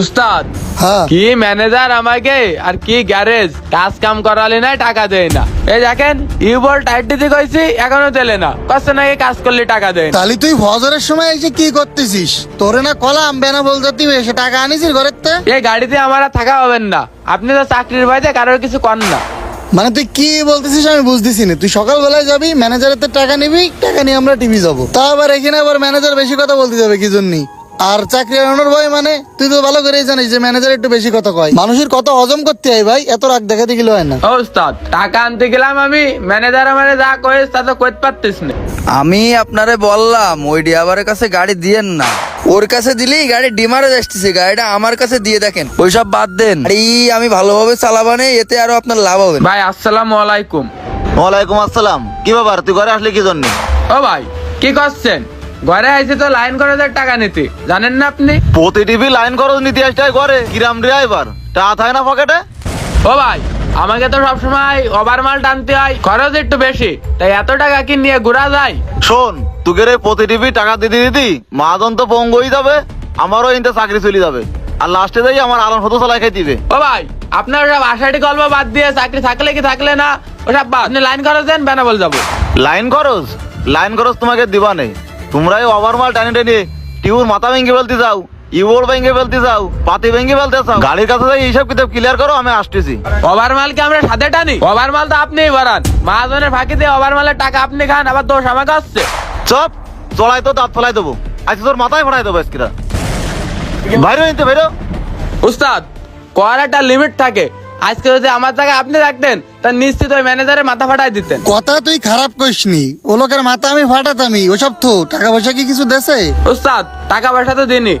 উস্তাদ হ্যাঁ। কি ম্যানেজার আমাকে আর কি গ্যারেজ কাজ কাম করালে না টাকা দেয় না। এই দেখেন ইউবল টাইট দিতে কইছি এখনও দিলে না। কষ্ট না এই কাজ করলে টাকা দেয় না। তাহলে তুই ফজরের সময় এসে কি করতেছিস? তোরে না কলাম বেনা বলতে তুই এসে টাকা আনিছিস ঘরের তে? এই গাড়িতে আমার আর থাকা হবেন না। আপনি তো চাকরির ভয়তে কারোর কিছু কর না। মানে তুই কি বলতেছিস আমি বুঝতেছি না। তুই সকালবেলায় যাবি ম্যানেজারের তো টাকা নিবি টাকা নিয়ে আমরা টিভি যাব। তা আবার এখানে আবার ম্যানেজার বেশি কথা বলতে যাবে কি জন্য? আর চাকরি আনানোর ভয় মানে তুই তো ভালো করেই জানিস যে ম্যানেজার একটু বেশি কথা কয়। মানুষের কত হজম করতে হয় ভাই এত রাগ দেখাতে গেলে হয় না। ও উস্তাদ টাকা আনতে গেলাম আমি ম্যানেজার আমারে যা কয়েস তা তো করতে পারতিস না। আমি আপনারে বললাম ওই ড্রাইভারের কাছে গাড়ি দিয়েন না। ওর কাছে দিলেই গাড়ি ডিমারে আসতেছে গাড়িটা আমার কাছে দিয়ে দেখেন। ওইসব বাদ দেন। গাড়ি আমি ভালোভাবে চালাবানে এতে আরও আপনার লাভ হবে ভাই আসসালামু আলাইকুম। ওয়ালাইকুম আসসালাম। কি ব্যাপার তুই ঘরে আসলি কি জন্য? ও ভাই কি করছেন? ঘরে আইছে তো লাইন দেয় টাকা নিতে। জানেন না আপনি? প্রতি টিভি লাইন খরচ নিতে আসটাই করে। কিরাম ড্রাইভার টা থাকে না পকেটে? ও ভাই আমাকে তো সবসময় ওভার মাল টানতে হয় খরচ একটু বেশি। তাই এত টাকা কি নিয়ে ঘোরা যায়? শোন তুকে রে প্রতি টিভি টাকা দিতে দিতি মাজন তো পঙ্গ হয়ে যাবে আমারও ইনতে চাকরি চলে যাবে। আর লাস্টে যাই আমার আলম হতো চলাই খাই দিবে। ও ভাই আপনার সব আশাটি গল্প বাদ দিয়ে চাকরি থাকলে কি থাকলে না? ওসব বাদ। আপনি লাইন খরচ দেন বেনাবল যাব। লাইন খরচ? লাইন খরচ তোমাকে দিবা নেই। তোমরাই ওভার মাল টানি টেনে টিউর মাথা ভেঙে ফেলতে যাও ইউর ভেঙে ফেলতে যাও পাতি ভেঙে ফেলতে চাও গাড়ির কাছে যাই এইসব কিতাব ক্লিয়ার করো আমি আসতেছি। ওভার মাল কি আমরা সাথে টানি? ওভার মাল তো আপনিই বাড়ান। মহাজনের ফাঁকি দিয়ে ওভার মালের টাকা আপনি খান আবার দোষ আমাকে আসছে। চপ চলাই তো দাঁত ফেলাই দেবো। আজকে তোর মাথায় ফেলাই দেবো আজকে বাইরে নিতে বাইরে উস্তাদ একটা লিমিট থাকে। আজকে যদি আমার জায়গায় আপনি রাখতেন তা নিশ্চিত ওই ম্যানেজারের মাথা ফাটাই দিতেন। কথা তুই খারাপ করিসনি ও লোকের মাথা আমি ফাটাতামি ওসব তো টাকা পয়সা কি কিছু দেশে? ওস্তাদ টাকা পয়সা তো দিনই।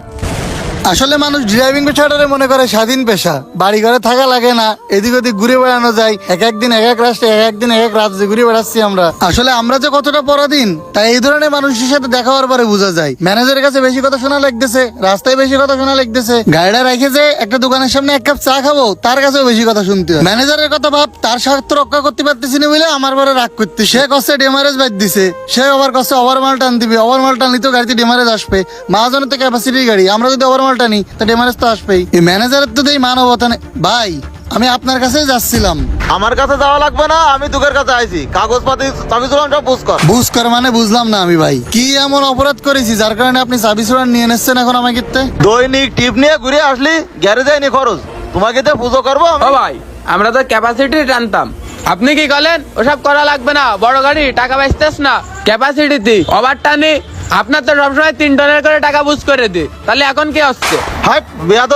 আসলে মানুষ ড্রাইভিং পেশাটারে মনে করে স্বাধীন পেশা। বাড়ি ঘরে থাকা লাগে না, এদিক ওদিক ঘুরে বেড়ানো যায়। এক একদিন এক এক রাষ্ট্রে এক একদিন এক এক রাজ্যে ঘুরে বেড়াচ্ছি আমরা। আসলে আমরা যে কতটা পরাধীন, তাই এই ধরনের মানুষের সাথে দেখা হওয়ার পরে বোঝা যায়। ম্যানেজারের কাছে বেশি কথা শোনা লাগতেছে, রাস্তায় বেশি কথা শোনা লাগতেছে। গাড়িটা রেখে যে একটা দোকানের সামনে এক কাপ চা খাব, তার কাছেও বেশি কথা শুনতে হয়। ম্যানেজারের কথা ভাব, তার স্বার্থ রক্ষা করতে পারতেছি না বলে আমার পরে রাগ করতে সে কষ্টে ডেমারেজ বাদ দিছে। সে আবার কষ্টে ওভার মাল টান দিবে ওভার মাল টানলে তো গাড়িতে ডেমারেজ আসবে। মহাজনের তো ক্যাপাসিটির গাড়ি, আমরা যদি ওভার মাল টানি তো ডেমারেজ তো আসবেই। এই ম্যানেজারের তো দেই মানবতা নেই। ভাই আমি আপনার কাছেই যাচ্ছিলাম। আমার কাছে যাওয়া লাগবে না আমি তোকের কাছে আইছি। কাগজপাতি চাবি চুলান সব বুঝ কর। বুঝ কর মানে বুঝলাম না আমি ভাই। কি এমন অপরাধ করেছি যার কারণে আপনি সার্ভিস নিয়ে নিচ্ছেন এখন আমাকে দৈনিক টিপ নিয়ে ঘুরে আসলি গ্যারেজে নি খরচ। তোমাকে তো পুজো করব ও ভাই আমরা তো ক্যাপাসিটি টানতাম। আপনি কি করেন ওসব করা লাগবে না। বড় গাড়ি টাকা বাঁচতেস না। ক্যাপাসিটিতে ওভার টানি আপনার তো সবসময় তিন ডলার করে টাকা বুঝ করে দি। তাহলে এখন কি আসছে? হাট